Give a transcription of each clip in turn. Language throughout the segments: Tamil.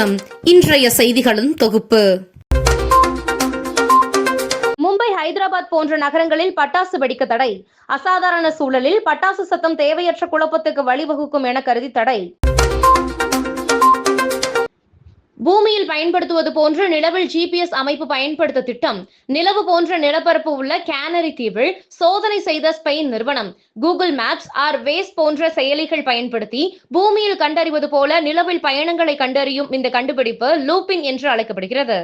வணக்கம். இன்றைய செய்திகளின் தொகுப்பு. மும்பை ஹைதராபாத் போன்ற நகரங்களில் பட்டாசு வெடிக்க தடை. அசாதாரண சூழலில் பட்டாசு சத்தம் தேவையற்ற குழப்பத்துக்கு வழிவகுக்கும் என கருதி தடை. பூமியில் பயன்படுத்துவது போன்று நிலவில் ஜிபிஎஸ் அமைப்பு பயன்படுத்த திட்டம் நிலவு போன்ற நிலப்பரப்பு உள்ள கேனரி தீவில் சோதனை செய்த ஸ்பெயின் நிறுவனம் கூகுள் மேப்ஸ் ஆர் வேஸ் போன்ற செயலிகள் பயன்படுத்தி பூமியில் கண்டறிவது போல நிலவில் பயணங்களை கண்டறியும் இந்த கண்டுபிடிப்பு லூப்பிங் என்று அழைக்கப்படுகிறது.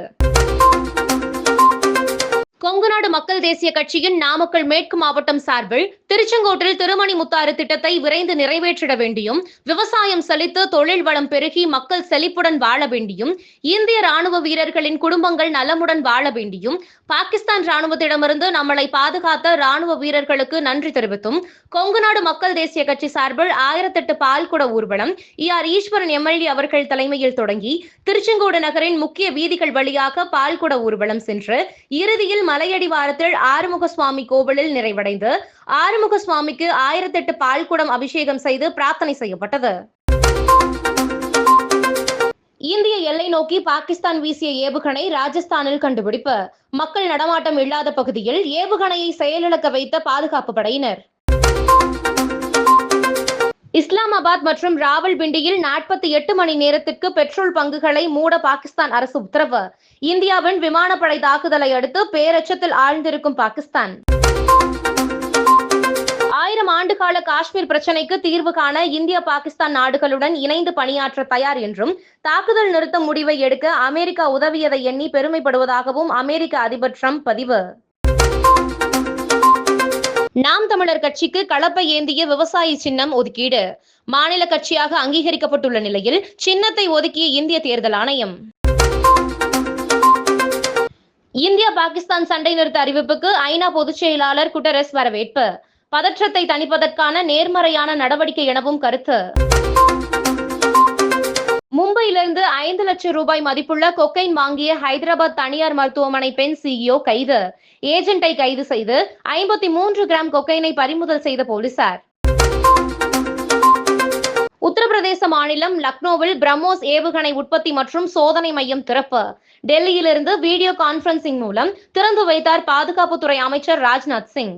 கொங்குநாடு மக்கள் தேசிய கட்சியின் நாமக்கல் மேற்கு மாவட்டம் சார்பில் திருச்செங்கோட்டில் திருமணி முத்தாறு திட்டத்தை விரைந்து நிறைவேற்றிட வேண்டியும் விவசாயம் செழித்து தொழில் வளம் பெருகி மக்கள் செழிப்புடன் வாழ வேண்டியும் இந்திய ராணுவ வீரர்களின் குடும்பங்கள் நலமுடன் வாழ வேண்டியும் பாகிஸ்தான் ராணுவத்திடமிருந்து நம்மளை பாதுகாத்த ராணுவ வீரர்களுக்கு நன்றி தெரிவித்தும் கொங்குநாடு மக்கள் தேசிய கட்சி சார்பில் ஆயிரத்தெட்டு பால்குட ஊர்வலம் இ ஆர் ஈஸ்வரன் எம்எல்ஏ அவர்கள் தலைமையில் தொடங்கி திருச்செங்கோடு நகரின் முக்கிய வீதிகள் வழியாக பால்குட ஊர்வலம் சென்று இறுதியில் மலையடிவாரத்தில் ஆறுமுக சுவாமி கோவிலில் நிறைவடைந்து ஆறுமுக சுவாமிக்கு ஆயிரத்தெட்டு பால்குடம் அபிஷேகம் செய்து பிரார்த்தனை செய்யப்பட்டது. இந்திய எல்லை நோக்கி பாகிஸ்தான் வீசிய ஏவுகணை ராஜஸ்தானில் கண்டுபிடிப்பு. மக்கள் நடமாட்டம் இல்லாத பகுதியில் ஏவுகணையை செயலிழக்க வைத்த பாதுகாப்பு படையினர். இஸ்லாமாபாத் மற்றும் ராவல்பிண்டியில் நாற்பத்தி எட்டு மணி நேரத்திற்கு பெட்ரோல் பங்குகளை மூட பாகிஸ்தான் அரசு உத்தரவு. இந்தியாவின் விமானப்படை தாக்குதலை அடுத்து பேரச்சத்தில் ஆழ்ந்திருக்கும் பாகிஸ்தான். ஆயிரம் காஷ்மீர் பிரச்சினைக்கு தீர்வு காண இந்திய பாகிஸ்தான் நாடுகளுடன் இணைந்து பணியாற்ற தயார் என்றும் தாக்குதல் நிறுத்த முடிவை எடுக்க அமெரிக்கா உதவியதை எண்ணி பெருமைப்படுவதாகவும் அமெரிக்க அதிபர் ட்ரம்ப் பதிவு. நாம் தமிழர் கட்சிக்கு கலப்பை ஏந்திய விவசாயி சின்னம் ஒதுக்கீடு. மாநில கட்சியாக அங்கீகரிக்கப்பட்டுள்ள நிலையில் சின்னத்தை ஒதுக்கிய இந்திய தேர்தல் ஆணையம். இந்தியா பாகிஸ்தான் சண்டை நிறுத்த அறிவிப்புக்கு ஐநா பொதுச் செயலாளர் குட்டரஸ் வரவேற்பு. பதற்றத்தை தணிப்பதற்கான நேர்மறையான நடவடிக்கை எனவும் கருத்து. மும்பையிலிருந்து ஐந்து லட்சம் ரூபாய் மதிப்புள்ள கொக்கைன் வாங்கிய ஹைதராபாத் தனியார் மருத்துவமனை பெண் சிஇஓ கைது. ஏஜென்ட்டை கைது செய்து ஐம்பத்தி மூன்று கிராம் கொக்கைனை பறிமுதல் செய்த போலீசார். உத்தரப்பிரதேச மாநிலம் லக்னோவில் பிரம்மோஸ் ஏவுகணை உற்பத்தி மற்றும் சோதனை மையம் திறப்பு. டெல்லியிலிருந்து வீடியோ கான்பரன்சிங் மூலம் திறந்து வைத்தார் பாதுகாப்புத்துறை அமைச்சர் ராஜ்நாத் சிங்.